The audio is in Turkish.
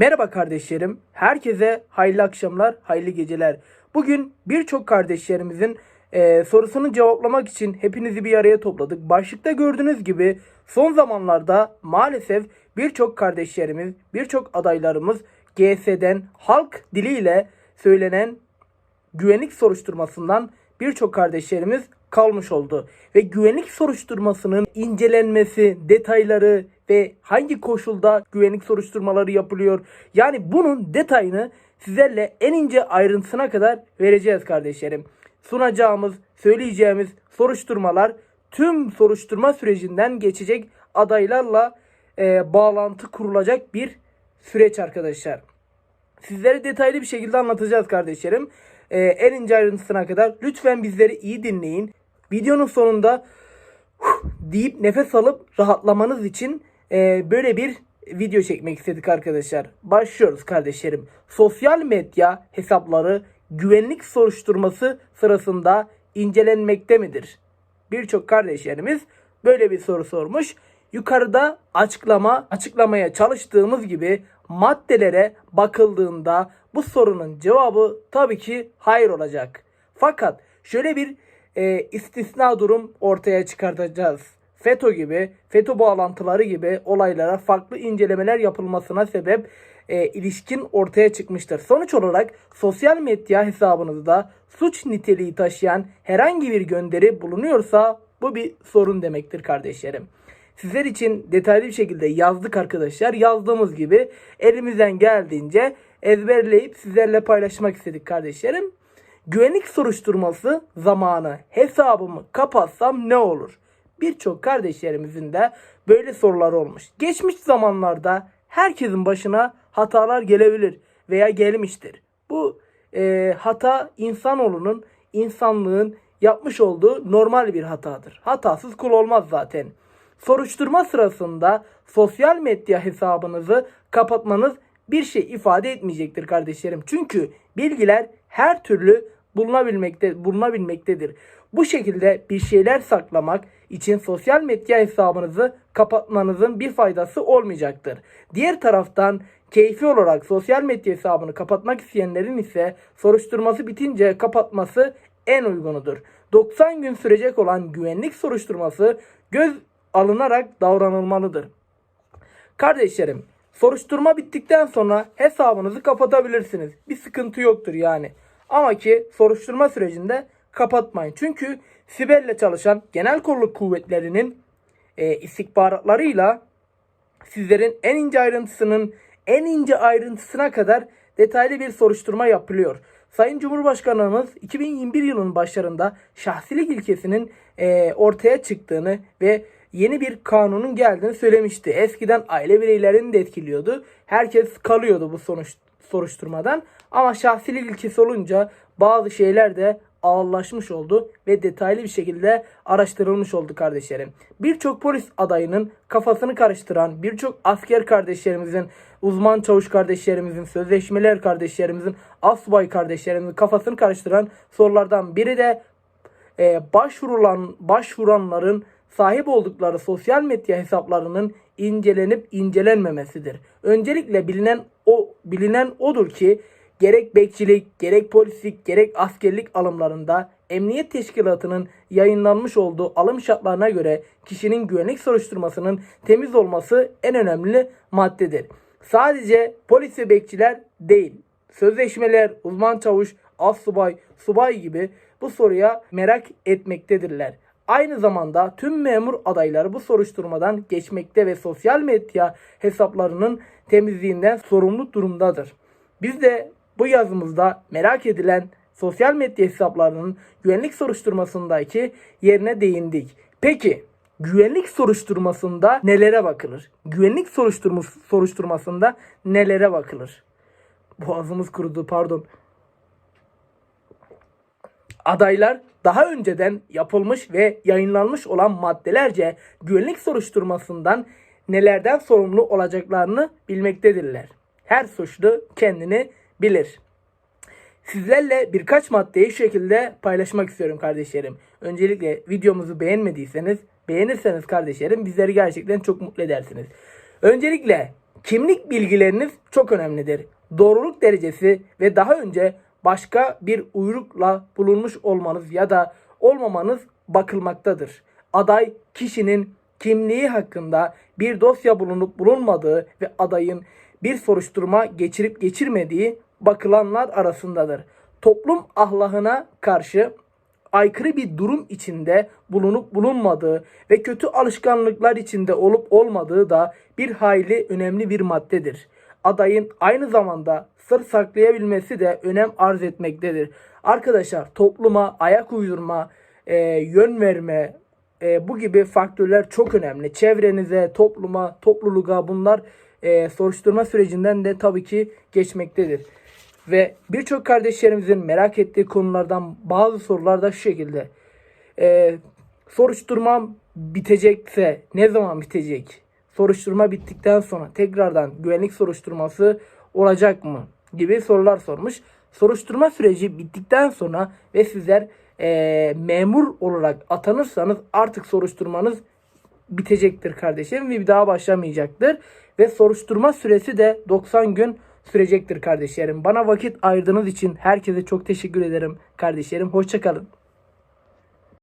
Merhaba kardeşlerim. Herkese hayırlı akşamlar, hayırlı geceler. Bugün birçok kardeşlerimizin e, sorusunu cevaplamak için hepinizi bir araya topladık. Başlıkta gördüğünüz gibi son zamanlarda maalesef birçok kardeşlerimiz, birçok adaylarımız GS'den halk diliyle söylenen güvenlik soruşturmasından birçok kardeşlerimiz kalmış oldu. Ve güvenlik soruşturmasının incelenmesi, detayları ve hangi koşulda güvenlik soruşturmaları yapılıyor. Yani bunun detayını sizlerle en ince ayrıntısına kadar vereceğiz kardeşlerim. Sunacağımız, söyleyeceğimiz soruşturmalar tüm soruşturma sürecinden geçecek adaylarla e, bağlantı kurulacak bir süreç arkadaşlar. Sizlere detaylı bir şekilde anlatacağız kardeşlerim. Ee, en ince ayrıntısına kadar. Lütfen bizleri iyi dinleyin. Videonun sonunda deyip nefes alıp rahatlamanız için e, böyle bir video çekmek istedik arkadaşlar. Başlıyoruz kardeşlerim. Sosyal medya hesapları güvenlik soruşturması sırasında incelenmekte midir? Birçok kardeşlerimiz böyle bir soru sormuş. Yukarıda açıklama açıklamaya çalıştığımız gibi maddelere bakıldığında bu sorunun cevabı tabii ki hayır olacak. Fakat şöyle bir e, istisna durum ortaya çıkartacağız. FETÖ gibi, FETÖ bağlantıları gibi olaylara farklı incelemeler yapılmasına sebep e, ilişkin ortaya çıkmıştır. Sonuç olarak sosyal medya hesabınızda suç niteliği taşıyan herhangi bir gönderi bulunuyorsa bu bir sorun demektir kardeşlerim. Sizler için detaylı bir şekilde yazdık arkadaşlar. Yazdığımız gibi elimizden geldiğince ezberleyip sizlerle paylaşmak istedik kardeşlerim. Güvenlik soruşturması zamanı hesabımı kapatsam ne olur? Birçok kardeşlerimizin de böyle soruları olmuş. Geçmiş zamanlarda herkesin başına hatalar gelebilir veya gelmiştir. Bu e, hata insanoğlunun, insanlığın yapmış olduğu normal bir hatadır. Hatasız kul olmaz zaten. Soruşturma sırasında sosyal medya hesabınızı kapatmanız bir şey ifade etmeyecektir kardeşlerim. Çünkü bilgiler her türlü bulunabilmekte, bulunabilmektedir. Bu şekilde bir şeyler saklamak için sosyal medya hesabınızı kapatmanızın bir faydası olmayacaktır. Diğer taraftan keyfi olarak sosyal medya hesabını kapatmak isteyenlerin ise soruşturması bitince kapatması en uygunudur. 90 gün sürecek olan güvenlik soruşturması göz alınarak davranılmalıdır. Kardeşlerim, soruşturma bittikten sonra hesabınızı kapatabilirsiniz. Bir sıkıntı yoktur yani. Ama ki soruşturma sürecinde kapatmayın. Çünkü Sibel'le çalışan genel kolluk kuvvetlerinin e, istihbaratlarıyla sizlerin en ince ayrıntısının en ince ayrıntısına kadar detaylı bir soruşturma yapılıyor. Sayın Cumhurbaşkanımız 2021 yılının başlarında şahsilik ilkesinin e, ortaya çıktığını ve yeni bir kanunun geldiğini söylemişti. Eskiden aile bireylerini de etkiliyordu. Herkes kalıyordu bu sonuç soruşturmadan. Ama şahsilik ilkesi olunca bazı şeyler de ağırlaşmış oldu ve detaylı bir şekilde araştırılmış oldu kardeşlerim. Birçok polis adayının kafasını karıştıran, birçok asker kardeşlerimizin, uzman çavuş kardeşlerimizin, sözleşmeler kardeşlerimizin, asubay kardeşlerimizin kafasını karıştıran sorulardan biri de e, başvurulan başvuranların sahip oldukları sosyal medya hesaplarının incelenip incelenmemesidir. Öncelikle bilinen o bilinen odur ki gerek bekçilik, gerek polislik, gerek askerlik alımlarında Emniyet Teşkilatı'nın yayınlanmış olduğu alım şartlarına göre kişinin güvenlik soruşturmasının temiz olması en önemli maddedir. Sadece polis ve bekçiler değil, sözleşmeler, uzman çavuş, assubay, subay gibi bu soruya merak etmektedirler. Aynı zamanda tüm memur adayları bu soruşturmadan geçmekte ve sosyal medya hesaplarının temizliğinden sorumlu durumdadır. Biz de bu yazımızda merak edilen sosyal medya hesaplarının güvenlik soruşturmasındaki yerine değindik. Peki güvenlik soruşturmasında nelere bakılır? Güvenlik soruşturması, soruşturmasında nelere bakılır? Boğazımız kurudu pardon. Adaylar daha önceden yapılmış ve yayınlanmış olan maddelerce güvenlik soruşturmasından nelerden sorumlu olacaklarını bilmektedirler. Her suçlu kendini bilir. Sizlerle birkaç maddeyi şu şekilde paylaşmak istiyorum kardeşlerim. Öncelikle videomuzu beğenmediyseniz beğenirseniz kardeşlerim bizleri gerçekten çok mutlu edersiniz. Öncelikle Kimlik bilgileriniz çok önemlidir. Doğruluk derecesi ve daha önce başka bir uyrukla bulunmuş olmanız ya da olmamanız bakılmaktadır. Aday kişinin kimliği hakkında bir dosya bulunup bulunmadığı ve adayın bir soruşturma geçirip geçirmediği bakılanlar arasındadır. Toplum ahlakına karşı aykırı bir durum içinde bulunup bulunmadığı ve kötü alışkanlıklar içinde olup olmadığı da bir hayli önemli bir maddedir. Adayın aynı zamanda sır saklayabilmesi de önem arz etmektedir. Arkadaşlar topluma ayak uydurma, e, yön verme, e, bu gibi faktörler çok önemli. Çevrenize, topluma, topluluğa bunlar e, soruşturma sürecinden de tabii ki geçmektedir. Ve birçok kardeşlerimizin merak ettiği konulardan bazı sorular da şu şekilde. Ee, soruşturmam bitecekse ne zaman bitecek? Soruşturma bittikten sonra tekrardan güvenlik soruşturması olacak mı? Gibi sorular sormuş. Soruşturma süreci bittikten sonra ve sizler ee, memur olarak atanırsanız artık soruşturmanız bitecektir kardeşim ve bir daha başlamayacaktır. Ve soruşturma süresi de 90 gün sürecektir kardeşlerim. Bana vakit ayırdığınız için herkese çok teşekkür ederim kardeşlerim. Hoşçakalın.